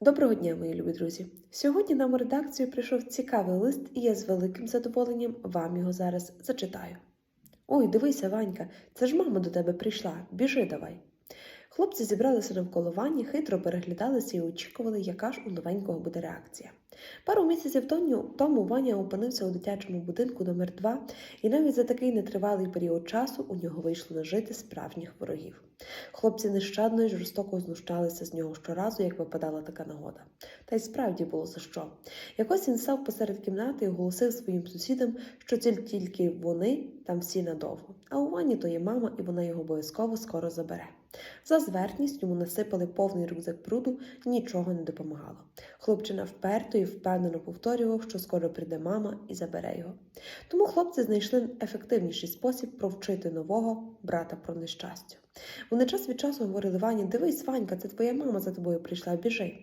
Доброго дня, мої любі друзі! Сьогодні нам у редакцію прийшов цікавий лист, і я з великим задоволенням вам його зараз зачитаю. Ой, дивися, Ванька, це ж мама до тебе прийшла. Біжи давай. Хлопці зібралися навколо Вані, хитро переглядалися і очікували, яка ж у новенького буде реакція. Пару місяців тому, Ваня опинився у дитячому будинку номер 2 і навіть за такий нетривалий період часу у нього вийшло нажити справжніх ворогів. Хлопці нещадно і жорстоко знущалися з нього щоразу, як випадала така нагода. Та й справді було за що. Якось він став посеред кімнати і оголосив своїм сусідам, що тіль- тільки вони там всі надовго. А у Вані то є мама, і вона його обов'язково скоро забере. За зверхність йому насипали повний рюкзак бруду, нічого не допомагало. Хлопчина вперто і впевнено повторював, що скоро прийде мама і забере його. Тому хлопці знайшли ефективніший спосіб провчити нового брата про нещастя. Вони час від часу говорили Вані, дивись, Ванька, це твоя мама за тобою прийшла, біжи.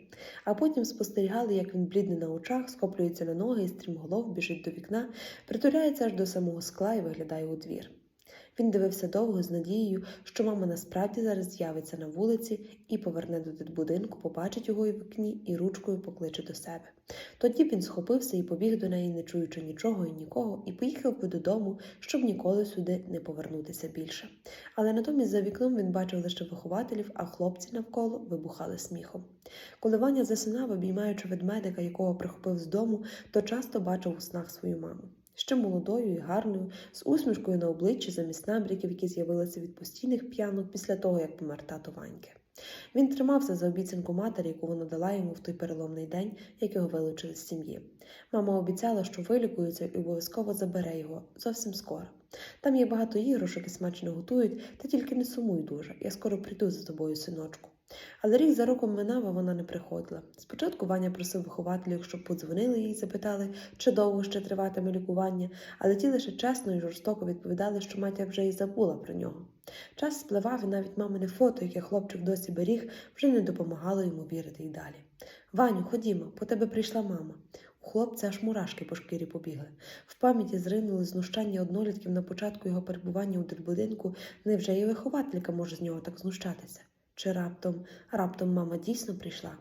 А потім спостерігали, як він блідний на очах, скоплюється на ноги і стрімголов біжить до вікна, притуляється аж до самого скла і виглядає у двір. Він дивився довго з надією, що мама насправді зараз з'явиться на вулиці і поверне до дитбудинку, побачить його в вікні і ручкою покличе до себе. Тоді він схопився і побіг до неї, не чуючи нічого і нікого, і поїхав би додому, щоб ніколи сюди не повернутися більше. Але натомість за вікном він бачив лише вихователів, а хлопці навколо вибухали сміхом. Коли Ваня засинав, обіймаючи ведмедика, якого прихопив з дому, то часто бачив у снах свою маму. Ще молодою і гарною, з усмішкою на обличчі замість набряків, які з'явилися від постійних п'янок після того, як помер тато Ваньки. Він тримався за обіцянку матері, яку вона дала йому в той переломний день, як його вилучили з сім'ї. Мама обіцяла, що вилікується і обов'язково забере його зовсім скоро. Там є багато іграшок і смачно готують, та тільки не сумуй дуже. Я скоро прийду за тобою, синочку. Але рік за роком минав, а вона не приходила. Спочатку Ваня просив вихователів, щоб подзвонили їй запитали, чи довго ще триватиме лікування, але ті лише чесно і жорстоко відповідали, що матір вже й забула про нього. Час спливав, і навіть мамине фото, яке хлопчик досі беріг, вже не допомагало йому вірити й далі. Ваню, ходімо, по тебе прийшла мама. У хлопця аж мурашки по шкірі побігли. В пам'яті зринули знущання однолітків на початку його перебування у дитбудинку. Невже і вихователька може з нього так знущатися? Чи раптом, раптом мама дійсно прийшла?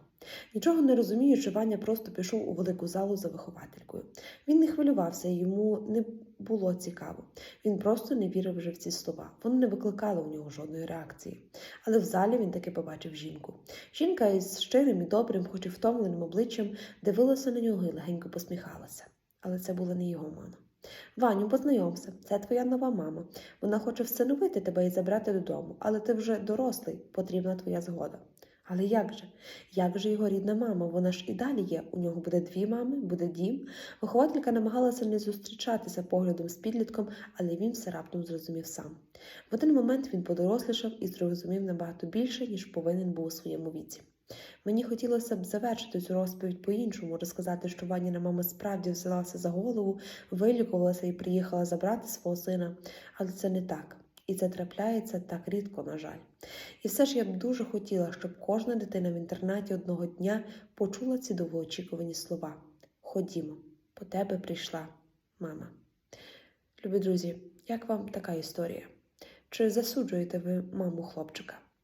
Нічого не розуміючи, Ваня просто пішов у велику залу за вихователькою. Він не хвилювався, йому не було цікаво. Він просто не вірив вже в ці слова. Вони не викликали у нього жодної реакції. Але в залі він таки побачив жінку. Жінка із щирим і добрим, хоч і втомленим обличчям, дивилася на нього і легенько посміхалася. Але це була не його мама. Ваню, познайомся, це твоя нова мама. Вона хоче всиновити тебе і забрати додому, але ти вже дорослий, потрібна твоя згода. Але як же? Як же його рідна мама? Вона ж і далі є. У нього буде дві мами, буде дім. Вихователька намагалася не зустрічатися поглядом з підлітком, але він все раптом зрозумів сам. В один момент він подорослішав і зрозумів набагато більше, ніж повинен був у своєму віці. Мені хотілося б завершити цю розповідь по-іншому, розказати, що Ваніна мама справді взялася за голову, вилікувалася і приїхала забрати свого сина, але це не так. І це трапляється так рідко, на жаль. І все ж я б дуже хотіла, щоб кожна дитина в інтернаті одного дня почула ці довгоочікувані слова. Ходімо, по тебе прийшла мама. Любі друзі, як вам така історія? Чи засуджуєте ви маму хлопчика?